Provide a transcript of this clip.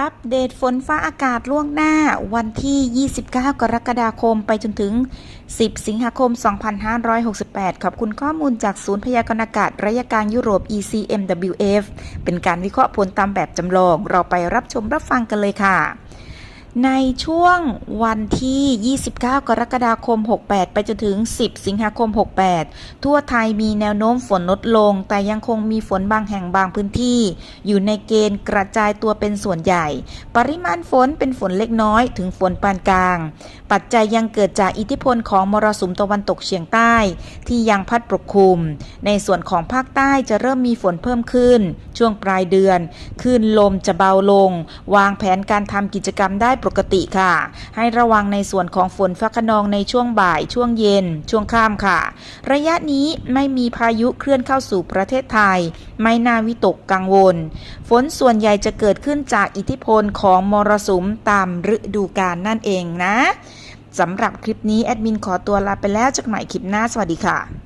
อัปเดตฝนฟ้าอากาศล่วงหน้าวันที่ 29 กรกฎาคมไปจนถึง 10 สิงหาคม 2568 ขอบคุณข้อมูลจากศูนย์พยากรณ์อากาศระยะกลางยุโรป ECMWF เป็นการวิเคราะห์ผลตามแบบจำลอง เราไปรับชมรับฟังกันเลยค่ะ ในช่วงวันที่ 29 กรกฎาคม 68 ไปจนถึง 10 สิงหาคม 68 ทั่วไทยมีแนวโน้มฝนลดลง แต่ยังคงมีฝนบางแห่งบางพื้นที่ อยู่ในเกณฑ์กระจายตัวเป็นส่วนใหญ่ ปริมาณฝนเป็นฝนเล็กน้อยถึงฝนปานกลาง ปัจจัยยังเกิดจากอิทธิพลของมรสุมตะวันตกเฉียงใต้ ที่ยังพัดปกคลุม ในส่วนของภาคใต้จะเริ่มมีฝนเพิ่มขึ้น ช่วงปลายเดือนคลื่นลมจะเบาลง วางแผนการทำกิจกรรมได้ปกติค่ะ ให้ระวังในส่วนของฝนฟ้าขนองในช่วงบ่าย ช่วงเย็น ช่วงค่ำค่ะ ระยะนี้ไม่มีพายุเคลื่อนเข้าสู่ประเทศไทย ไม่น่าวิตกกังวล ฝนส่วนใหญ่จะเกิดขึ้นจากอิทธิพลของมรสุมตามฤดูกาลนั่นเองนะสำหรับคลิปนี้ แอดมินขอตัวลาไปแล้วจากใหม่คลิปหน้า สวัสดีค่ะ